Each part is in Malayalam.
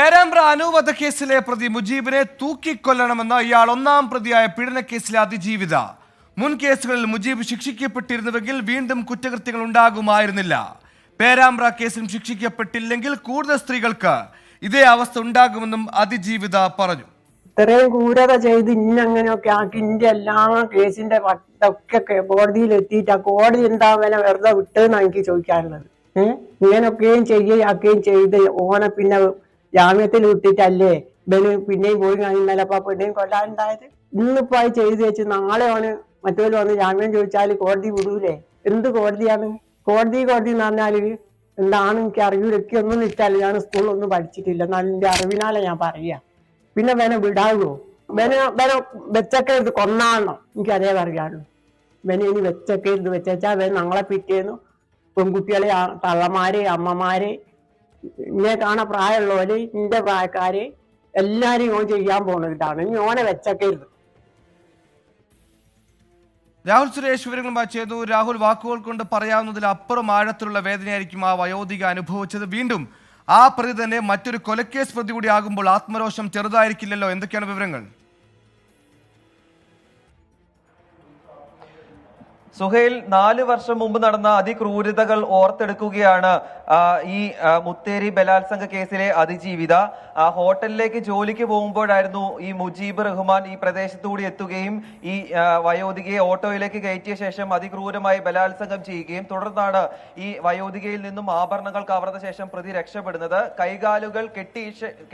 പേരാമ്പ്ര അനുവധ കേസിലെ പ്രതി മുജീബിനെ തൂക്കിക്കൊല്ലണമെന്ന ഇയാൾ ഒന്നാം പ്രതിയായ പീഡനക്കേസിലെ അതിജീവിത. മുൻ കേസുകളിൽ മുജീബ് ശിക്ഷിക്കപ്പെട്ടിരുന്നുവെങ്കിൽ വീണ്ടും കുറ്റകൃത്യങ്ങൾ ഉണ്ടാകുമായിരുന്നില്ല. പേരാമ്പ്ര കേസിലും ശിക്ഷിക്കപ്പെട്ടില്ലെങ്കിൽ കൂടുതൽ സ്ത്രീകൾക്ക് ഇതേ അവസ്ഥ ഉണ്ടാകുമെന്നും അതിജീവിത പറഞ്ഞു. ഇത്രയും ക്രൂരത ചെയ്ത് ഇന്നങ്ങനെയൊക്കെ ആക്കി ഇന്റെ എല്ലാ കേസിന്റെ വട്ടൊക്കെ കോടതിയിൽ എത്തിയിട്ട് ആ കോടതി എന്താ വില വെറുതെ വിട്ടെന്നാണ് എനിക്ക് ചോദിക്കാനുള്ളത് ഏഹ് ഇങ്ങനൊക്കെയും ചെയ്യുകയാക്കുകയും ചെയ്ത് ഓനെ പിന്നെ ജാമ്യത്തിൽ വിട്ടിട്ടല്ലേ? ഇവന് പിന്നെയും പോയി കഴിഞ്ഞാൽ അപ്പൊ ആ പെണ്ണിനെയും കൊല്ലാനുണ്ടായത് ഇന്നിപ്പോ അത് ചെയ്ത് വെച്ച് നാളെ ഓന് മറ്റൊരു വന്ന് ജാമ്യം ചോദിച്ചാൽ കോടതി വിടൂലേ? എന്ത് കോടതിയാണ്? കോടതി കോടതി എന്ന് പറഞ്ഞാൽ എന്താണ്? എനിക്ക് അറിവിലൊക്കെ ഒന്നും ഇഷ്ടമല്ല. ഞാൻ സ്കൂളിലൊന്നും പഠിച്ചിട്ടില്ല. എന്നാലും എന്റെ ഞാൻ പറയാ. പിന്നെ വേനെ വിടാവോ? വേന വേന വെച്ചൊക്കെ ഇത് കൊന്നാണോ? എനിക്ക് അതേ പറയാനുള്ളൂ വേന ഇനി വെച്ചൊക്കെ ഇത് വെച്ചാ വേന ഞങ്ങളെ പിറ്റേന്നു പെൺകുട്ടികളെ തള്ളമാരെ അമ്മമാര് ഇന്നെ കാണാൻ പ്രായമുള്ളവര് ഇന്റെ പ്രായക്കാര് എല്ലാരും ഓൻ ചെയ്യാൻ പോണതാണ് ഇനി ഓനെ വെച്ചൊക്കെ ഇത് രാഹുൽ സുരേഷ് വിവരങ്ങളുമായി ചെയ്തു. രാഹുൽ വാക്കുകൾ കൊണ്ട് പറയാവുന്നതിൽ അപ്പുറം ആഴത്തിലുള്ള വേദനയായിരിക്കും ആ വയോധിക അനുഭവിച്ചത്. വീണ്ടും ആ പ്രതി തന്നെ മറ്റൊരു കൊലക്കേസ് പ്രതി കൂടി ആകുമ്പോൾ ആത്മരോഷം ചെറുതായിരിക്കില്ലല്ലോ. എന്തൊക്കെയാണ് വിവരങ്ങൾ? സുഹൈൽ നാല് വർഷം മുമ്പ് നടന്ന അതിക്രൂരതകൾ ഓർത്തെടുക്കുകയാണ് ഈ മുത്തേരി ബലാത്സംഗ കേസിലെ അതിജീവിത. ആ, ഹോട്ടലിലേക്ക് ജോലിക്ക് പോകുമ്പോഴായിരുന്നു ഈ മുജീബ് റഹ്മാൻ ഈ പ്രദേശത്തുകൂടി എത്തുകയും ഈ വയോധികയെ ഓട്ടോയിലേക്ക് കയറ്റിയ ശേഷം അതിക്രൂരമായി ബലാത്സംഗം ചെയ്യുകയും തുടർന്നാണ് ഈ വയോധികയിൽ നിന്നും ആഭരണങ്ങൾ കവർന്ന ശേഷം പ്രതി രക്ഷപ്പെടുന്നത്. കൈകാലുകൾ കെട്ടി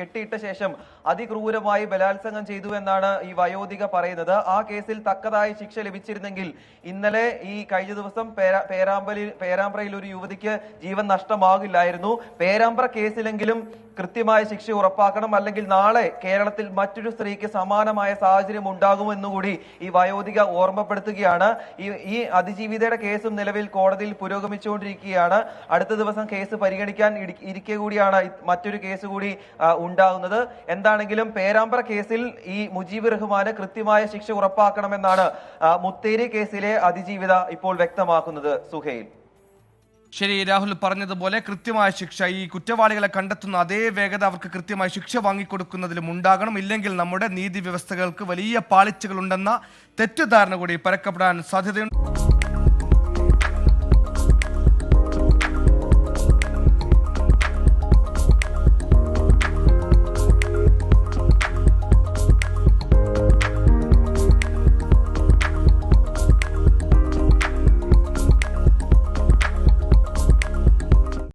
കെട്ടിയിട്ട ശേഷം അതിക്രൂരമായി ബലാത്സംഗം ചെയ്തു എന്നാണ് ഈ വയോധിക പറയുന്നത്. ആ കേസിൽ തക്കതായ ശിക്ഷ ലഭിച്ചിരുന്നെങ്കിൽ ഇന്നലെ ഈ കഴിഞ്ഞ ദിവസം പേരാ പേരാമ്പ്രയിൽ പേരാമ്പ്രയിൽ ഒരു യുവതിക്ക് ജീവൻ നഷ്ടമാകില്ലായിരുന്നു. പേരാമ്പ്ര കേസിലെങ്കിലും കൃത്യമായ ശിക്ഷ ഉറപ്പാക്കണം. അല്ലെങ്കിൽ നാളെ കേരളത്തിൽ മറ്റൊരു സ്ത്രീക്ക് സമാനമായ സാഹചര്യം ഉണ്ടാകുമെന്നുകൂടി ഈ വയോധിക ഓർമ്മപ്പെടുത്തുകയാണ്. ഈ ഈ അതിജീവിതയുടെ കേസും നിലവിൽ കോടതിയിൽ പുരോഗമിച്ചുകൊണ്ടിരിക്കുകയാണ്. അടുത്ത ദിവസം കേസ് പരിഗണിക്കാൻ ഇരിക്കെ കൂടിയാണ് മറ്റൊരു കേസ് കൂടി ഉണ്ടാകുന്നത്. എന്താണെങ്കിലും പേരാമ്പ്ര കേസിൽ ഈ മുജീബ് റഹ്മാന് കൃത്യമായ ശിക്ഷ ഉറപ്പാക്കണമെന്നാണ് മുത്തേരി കേസിലെ അതിജീവിത ഇപ്പോൾ വ്യക്തമാക്കുന്നത് സുഹൈൽ. ശരി രാഹുൽ പറഞ്ഞതുപോലെ കൃത്യമായ ശിക്ഷ ഈ കുറ്റവാളികളെ കണ്ടെത്തുന്ന അതേ വേഗത അവർക്ക് കൃത്യമായ ശിക്ഷ വാങ്ങിക്കൊടുക്കുന്നതിലും ഉണ്ടാകണം. ഇല്ലെങ്കിൽ നമ്മുടെ നീതി വ്യവസ്ഥകൾക്ക് വലിയ പാളിച്ചകൾ പാളിച്ചകളുണ്ടെന്ന തെറ്റിദ്ധാരണ കൂടി പരക്കപ്പെടാൻ സാധ്യതയുണ്ട്.